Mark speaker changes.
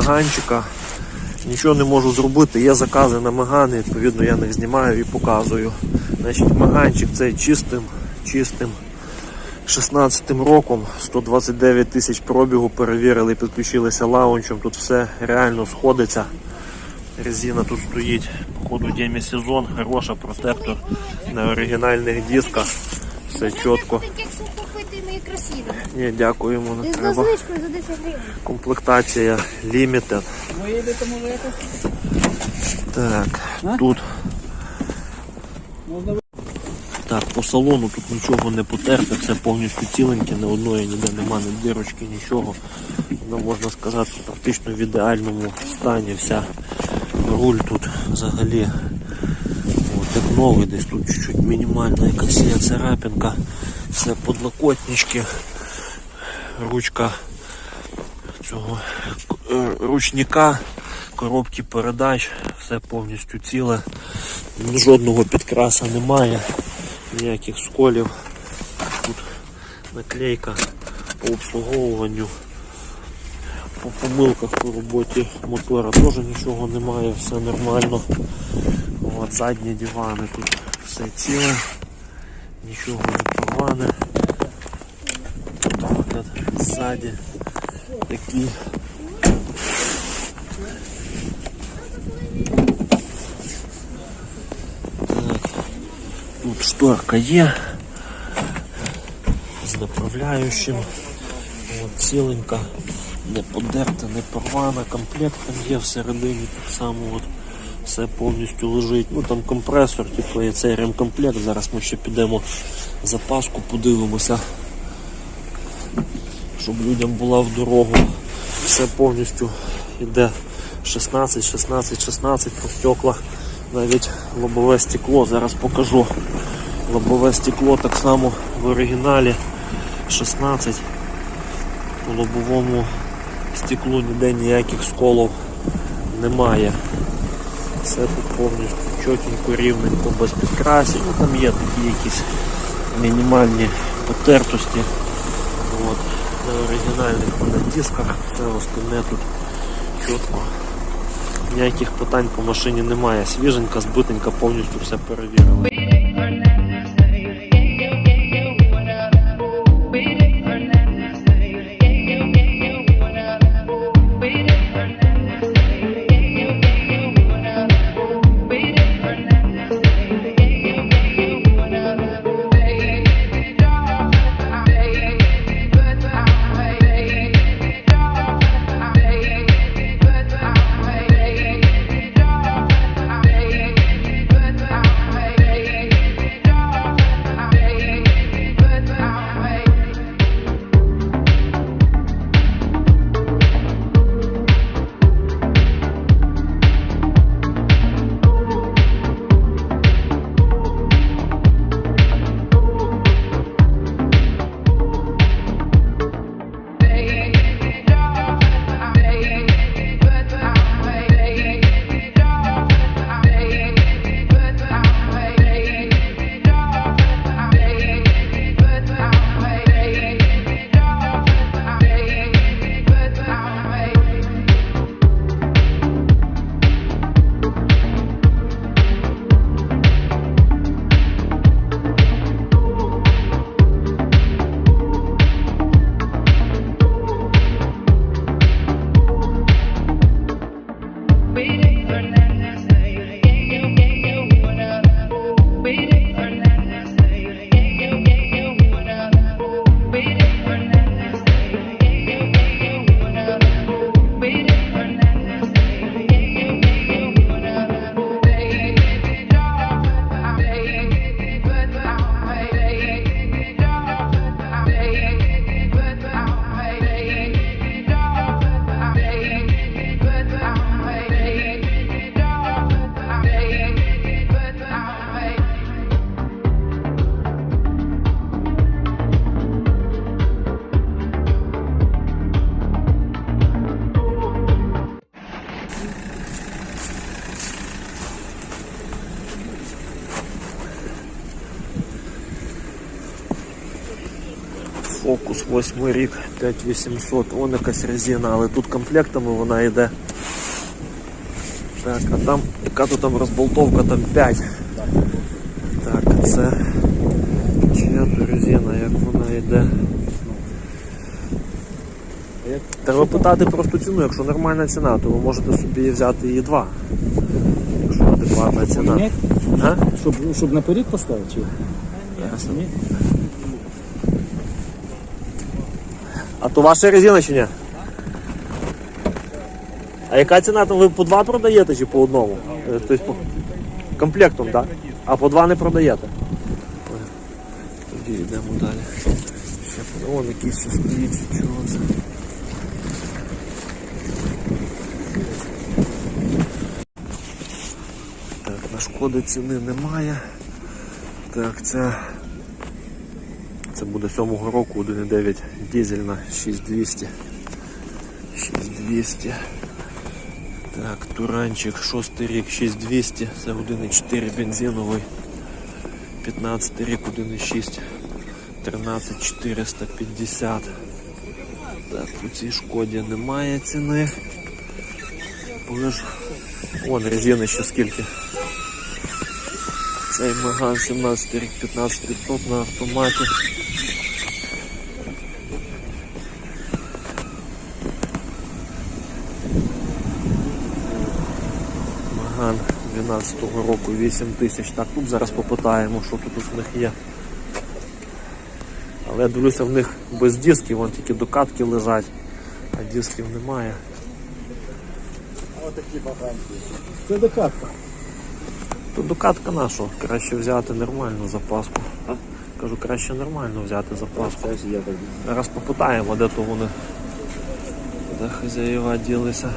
Speaker 1: меганчика. Нічого не можу зробити. Є закази на мегани, відповідно я їх знімаю і показую. Значить, меганчик цей чистим, чистим 16 роком, 129 тисяч пробігу перевірили, підключилися лаунчем. Тут все реально сходиться. Резина тут стоїть, походу демісезон, хороша, протектор на оригінальних дисках. Все чітко.
Speaker 2: І красиві.
Speaker 1: Ні, дякуємо, не
Speaker 2: І з
Speaker 1: треба.
Speaker 2: за 10 гривень.
Speaker 1: Комплектація Limited.
Speaker 3: Ви їдете, може.
Speaker 1: Так,
Speaker 3: А?
Speaker 1: тут
Speaker 3: Можна
Speaker 1: так, по салону тут нічого не потерте, все повністю ціленьке, ні одної ніде нема, ні дирочки, нічого. Воно можна сказати практично в ідеальному стані. Вся руль тут взагалі от, як новий, десь тут чуть-чуть мінімальна якась є царапинка, все подлокотнички, ручка цього е, ручника, коробки передач, все повністю ціле, жодного підкраса немає, ніяких сколів. Тут наклейка по обслуговуванню. По помилках по роботі мотора теж нічого немає, все нормально. От, задні дивани тут все ціле, нічого не порване. Тут ззаді такі. Так. Тут шторка є з направляючим. От, ціленька, не подерта, не порвана, комплект там є всередині так само. От, все повністю лежить. Ну там компресор, типу є цей ремкомплект. Зараз ми ще підемо запаску, подивимося, щоб людям була в дорогу. Все повністю йде 16, 16, 16 по стеклах. Навіть лобове стекло. Зараз покажу. Лобове стекло так само в оригіналі 16. По лобовому стеклу ніде ніяких сколів немає. Все тут повністю чотенько, рівненько, без підкрасів. Ну, там є такі якісь мінімальні потертості. От. На оригінальних на дисках все остальне тут чітко. Ніяких питань по машині немає. Свіженька, збитенька, повністю все перевірили. Фокус 8 рік, 5800, вон якась резина, але тут комплектами вона йде. Так, а там, яка тут там розболтовка, там 5. Так, це чия резина, як вона йде. Треба питати просто ціну, якщо нормальна ціна, то ви можете собі взяти її два. Якщо адекватна ціна.
Speaker 4: Щоб, щоб наперед поставити? Чи?
Speaker 1: Ясно. А то ваша резина? А яка ціна там ви по два продаєте чи по одному? Е, Тобто по комплектом, так? А по два не продаєте? Тоді йдемо далі. Ще вон якийсь ще стоїть, чого це? Так, на шкоди ціни немає. Так, це, це буде 7-го року 1,9 дизельна 6200. 6200. Так, Туранчик, 6 рік 6200, це 1,4 бензиновий. 15 рік 1,6. 13450. Так, у цій шкоді немає ціни. Вон резини ще скільки. Цей Меган 17 рік 15500 на автоматі. Меган 12-го року 8 тисяч. Так, тут зараз попитаємо, що тут у них є. Але я дивлюся, в них без дисків, вон тільки докатки лежать, а дисків немає.
Speaker 4: Це докатка.
Speaker 1: То докатка наша, краще взяти нормальну запаску. Кажу, краще нормально взяти запаску. Зараз попитаємо, де то вони. Де хазяїва ділися.